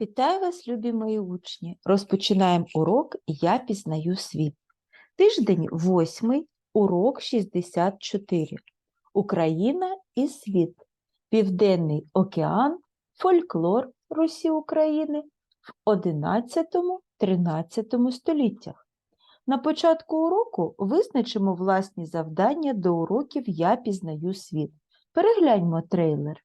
Вітаю вас, любі мої учні! Розпочинаємо урок Я пізнаю світ. Тиждень 8, урок 64. Україна і світ. Південний океан, фольклор Русі України в 11-13 століттях. На початку уроку визначимо власні завдання до уроків Я пізнаю світ. Перегляньмо трейлер.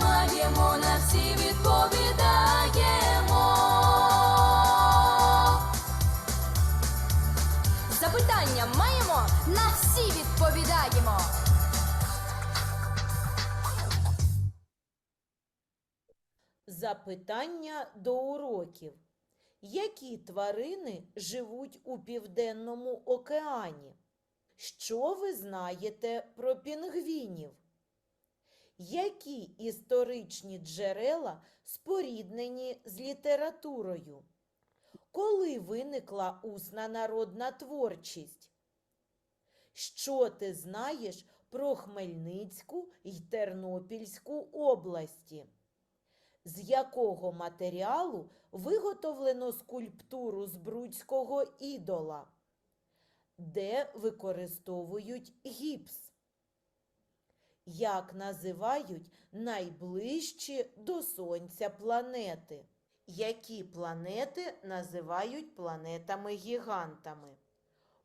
Запитання до уроків. Які тварини живуть у Південному океані? Що ви знаєте про пінгвінів? Які історичні джерела споріднені з літературою? Коли виникла усна народна творчість? Що ти знаєш про Хмельницьку й Тернопільську області? З якого матеріалу виготовлено скульптуру збруцького ідола? Де використовують гіпс? Як називають найближчі до Сонця планети? Які планети називають планетами-гігантами?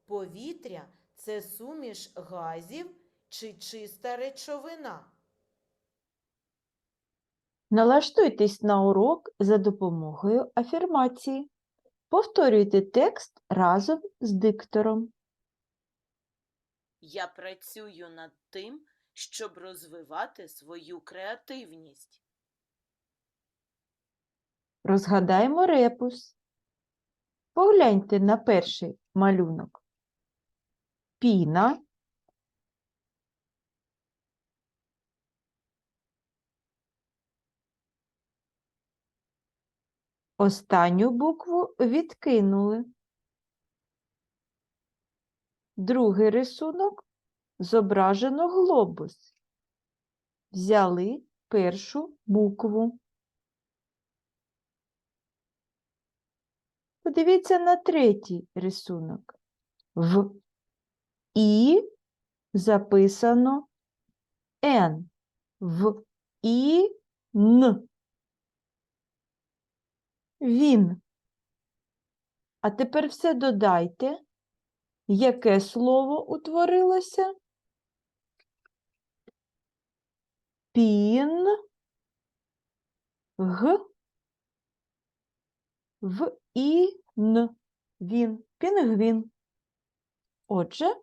Повітря це суміш газів чи чиста речовина? Налаштуйтесь на урок за допомогою афірмації. Повторюйте текст разом з диктором. Я працюю над тим, щоб розвивати свою креативність. Розгадаємо репус. Погляньте на перший малюнок. Піна. Останню букву відкинули. Другий рисунок зображено глобус. Взяли першу букву. Подивіться на третій рисунок. В І записано Н. В І Н. Він. А тепер все додайте. Яке слово утворилося? Пін. Г. В і н. Він. Пінгвін. Отже,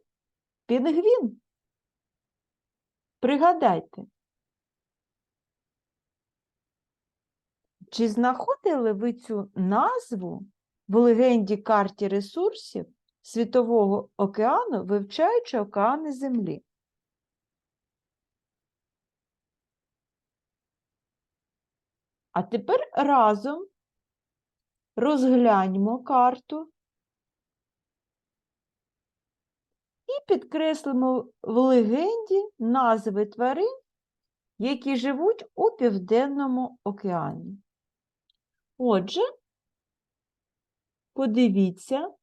пінгвін. Пригадайте. Чи знаходили ви цю назву в легенді карті ресурсів Світового океану, вивчаючи океани Землі? А тепер разом розгляньмо карту і підкреслимо в легенді назви тварин, які живуть у Південному океані. Отже, подивіться,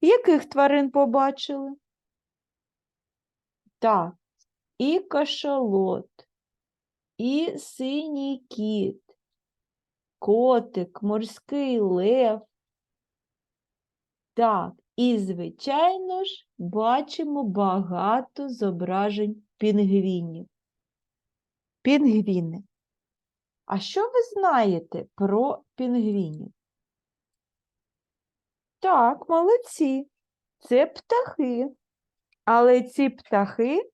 яких тварин побачили? Так, і кашалот, і синій кіт, котик, морський лев. Так, і, звичайно ж, бачимо багато зображень пінгвінів. Пінгвіни. А що ви знаєте про пінгвінів? Так, молодці. це птахи. Але ці птахи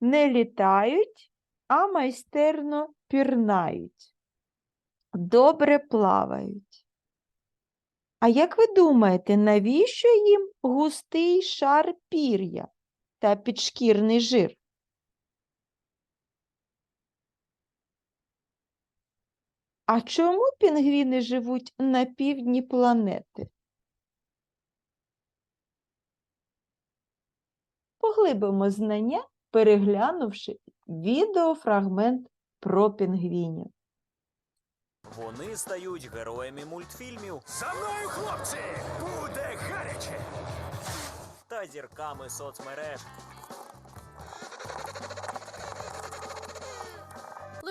не літають, а майстерно пірнають. Добре плавають. А як ви думаєте, навіщо їм густий шар пір'я та підшкірний жир? А чому пінгвіни живуть на півдні планети? Поглибимо знання, переглянувши відеофрагмент про пінгвінів. Вони стають героями мультфільмів За мною, хлопці! Буде гаряче! та зірками соцмереж.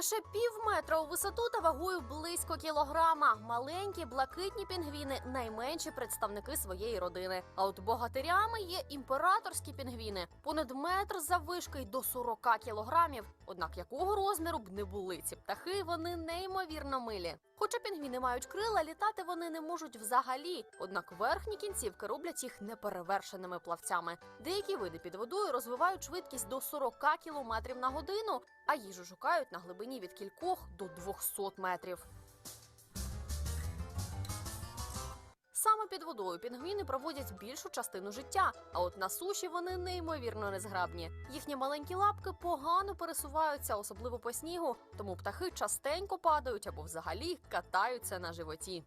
Лише пів метра у висоту та вагою близько кілограма. Маленькі блакитні пінгвіни найменші представники своєї родини. А от богатирями є імператорські пінгвіни, понад метр заввишки й до 40 кілограмів. Однак якого розміру б не були ці птахи, вони неймовірно милі. Хоча пінгвіни мають крила, літати вони не можуть взагалі. Однак верхні кінцівки роблять їх неперевершеними плавцями. Деякі види під водою розвивають швидкість до 40 км на годину, а їжу шукають на глибині від кількох до 200 метрів. Саме під водою пінгвіни проводять більшу частину життя, а от на суші вони неймовірно незграбні. Їхні маленькі лапки погано пересуваються, особливо по снігу, тому птахи частенько падають або взагалі катаються на животі.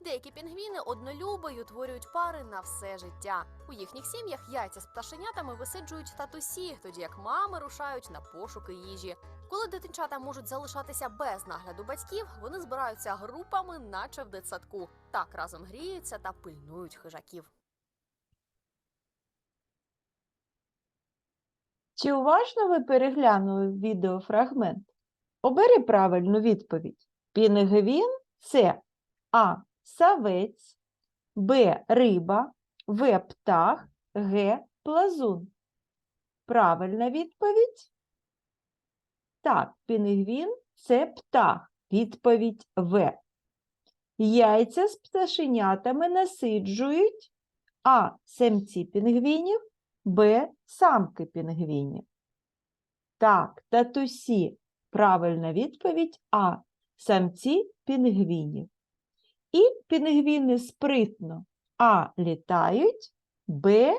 Деякі пінгвіни однолюби й утворюють пари на все життя. У їхніх сім'ях яйця з пташенятами висиджують татусі, тоді як мами рушають на пошуки їжі. Коли дитинчата можуть залишатися без нагляду батьків, вони збираються групами, наче в дитсадку. Так разом гріються та пильнують хижаків. Чи уважно ви переглянули відеофрагмент? Обери правильну відповідь. Пінгвін це А. Савець, Б. Риба, В. Птах, Г. Плазун. Правильна відповідь? Так, пінгвін це птах. Відповідь В. Яйця з пташенятами насиджують А. Самці пінгвінів, Б. Самки пінгвінів. Так, татусі. Правильна відповідь А. Самці пінгвінів. І пінгвіни спритно А. Літають, Б.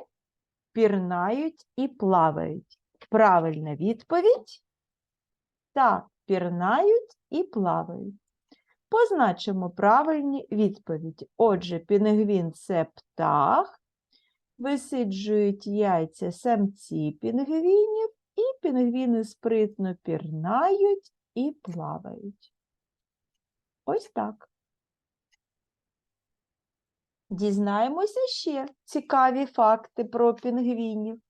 Пірнають і плавають. Правильна відповідь. Так, пірнають і плавають. Позначимо правильні відповіді. Отже, пінгвін це птах, висиджують яйця самці пінгвінів, і пінгвіни спритно пірнають і плавають. Ось так. Дізнаємося ще цікаві факти про пінгвінів.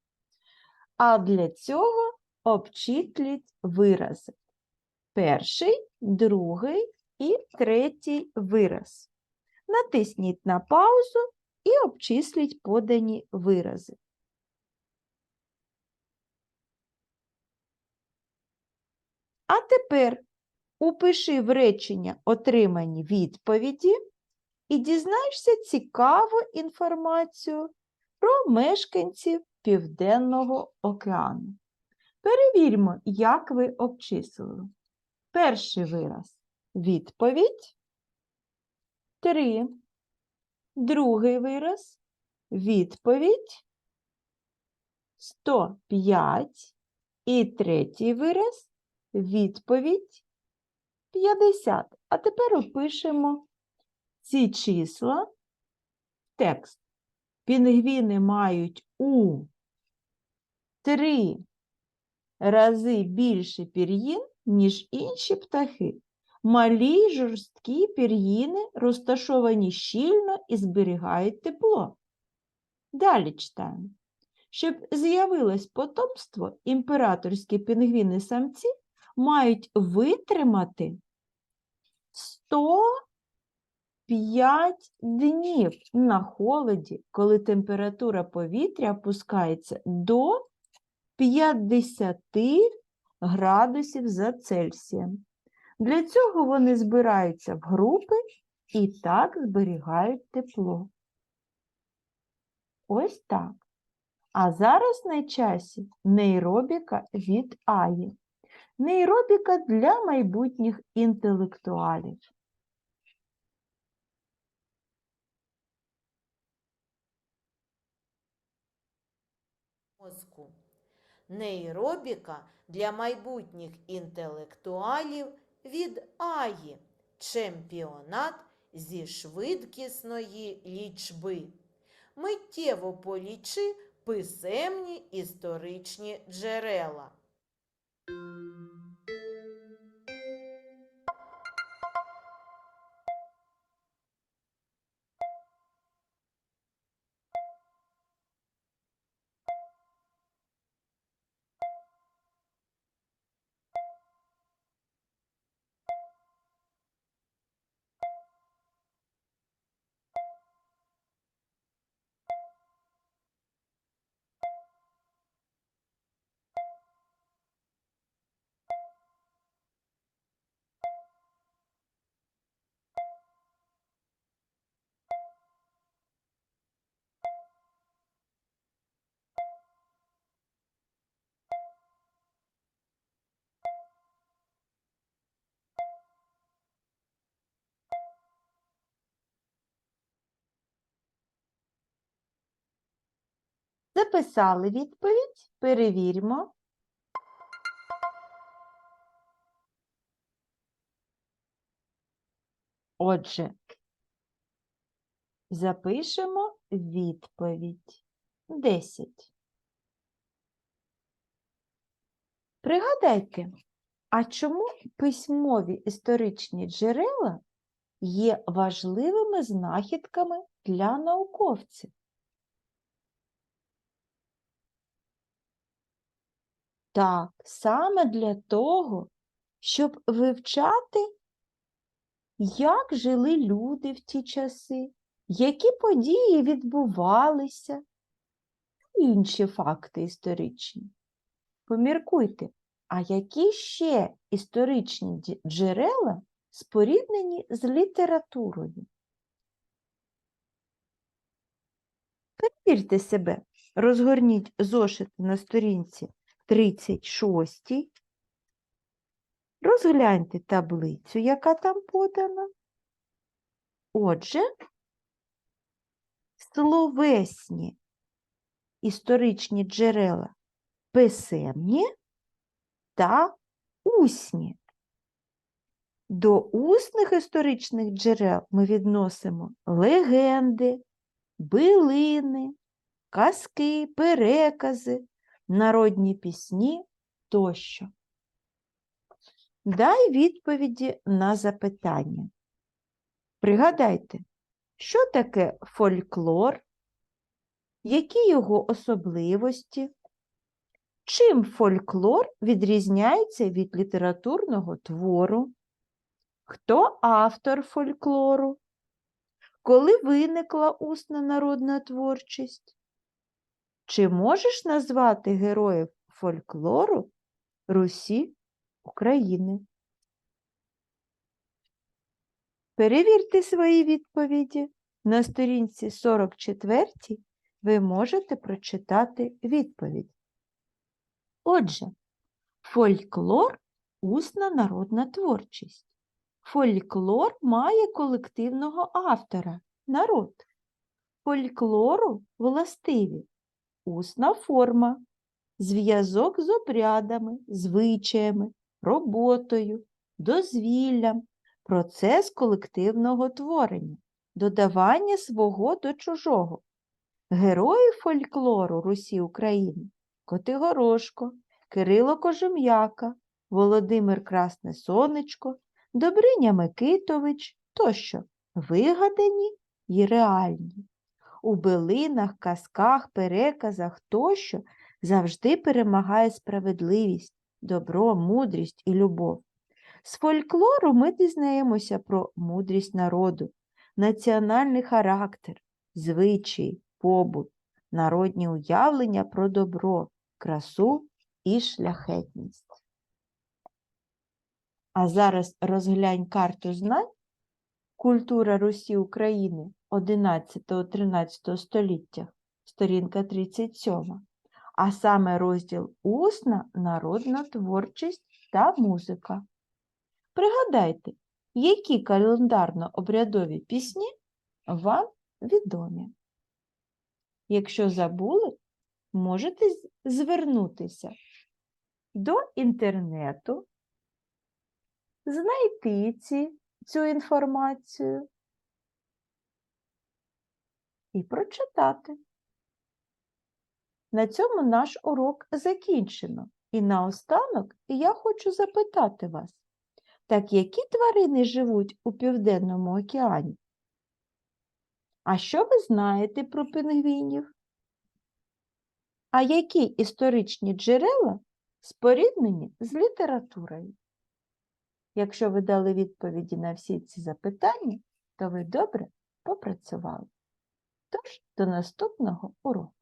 А для цього обчисліть вирази. Перший, другий і третій вираз. Натисніть на паузу і обчисліть подані вирази. А тепер упиши в речення отримані відповіді і дізнаєшся цікаву інформацію про мешканців Південного океану. Перевіримо, як ви обчислили. Перший вираз відповідь 3. Другий вираз відповідь 105. І третій вираз відповідь 50. А тепер опишемо ці числа в текст. Пінгвіни мають у 3 рази більше пір'їн, ніж інші птахи. Малі жорсткі пір'їни розташовані щільно і зберігають тепло. Далі читаємо. Щоб з'явилось потомство, імператорські пінгвіни-самці мають витримати 105 днів на холоді, коли температура повітря опускається до 50 градусів за Цельсієм. Для цього вони збираються в групи і так зберігають тепло. Ось так. А зараз на часі нейробіка від Аї. Нейробіка для майбутніх інтелектуалів. мозку. Нейробіка для майбутніх інтелектуалів від Аї. Чемпіонат зі швидкісної лічби. Миттєво полічи писемні історичні джерела. Записали відповідь, перевіримо. Отже, запишемо відповідь 10. Пригадайте, а чому письмові історичні джерела є важливими знахідками для науковців? Так, саме для того, щоб вивчати, як жили люди в ті часи, які події відбувалися, інші факти історичні. Поміркуйте, а які ще історичні джерела споріднені з літературою? Перевірте себе, розгорніть зошити на сторінці 36. Розгляньте таблицю, яка там подана. Отже, словесні історичні джерела писемні та усні. До усних історичних джерел ми відносимо легенди, билини, казки, перекази, народні пісні тощо. Дай відповіді на запитання. Пригадайте, що таке фольклор, які його особливості, чим фольклор відрізняється від літературного твору, хто автор фольклору, коли виникла усна народна творчість, чи можеш назвати героїв фольклору Русі України? Перевірте свої відповіді. На сторінці 44 ви можете прочитати відповідь. Отже, фольклор усна народна творчість. Фольклор має колективного автора народ. Фольклору властиві усна форма, зв'язок з обрядами, звичаями, роботою, дозвіллям, процес колективного творення, додавання свого до чужого. Герої фольклору Русі України Котигорошко, Кирило Кожем'яка, Володимир Красне Сонечко, Добриня Микитович тощо вигадані й реальні. У билинах, казках, переказах тощо завжди перемагає справедливість, добро, мудрість і любов. З фольклору ми дізнаємося про мудрість народу, національний характер, звичаї, побут, народні уявлення про добро, красу і шляхетність. А зараз розглянь карту знань Культура Русі України 11-13 століттях, сторінка 37, а саме розділ Усна народна творчість та музика. Пригадайте, які календарно-обрядові пісні вам відомі. Якщо забули, можете звернутися до інтернету, знайти ці, цю інформацію і прочитати. На цьому наш урок закінчено. І наостанок я хочу запитати вас, так які тварини живуть у Південному океані? А що ви знаєте про пінгвінів? А які історичні джерела споріднені з літературою? Якщо ви дали відповіді на всі ці запитання, то ви добре попрацювали. Тож, до наступного уроку.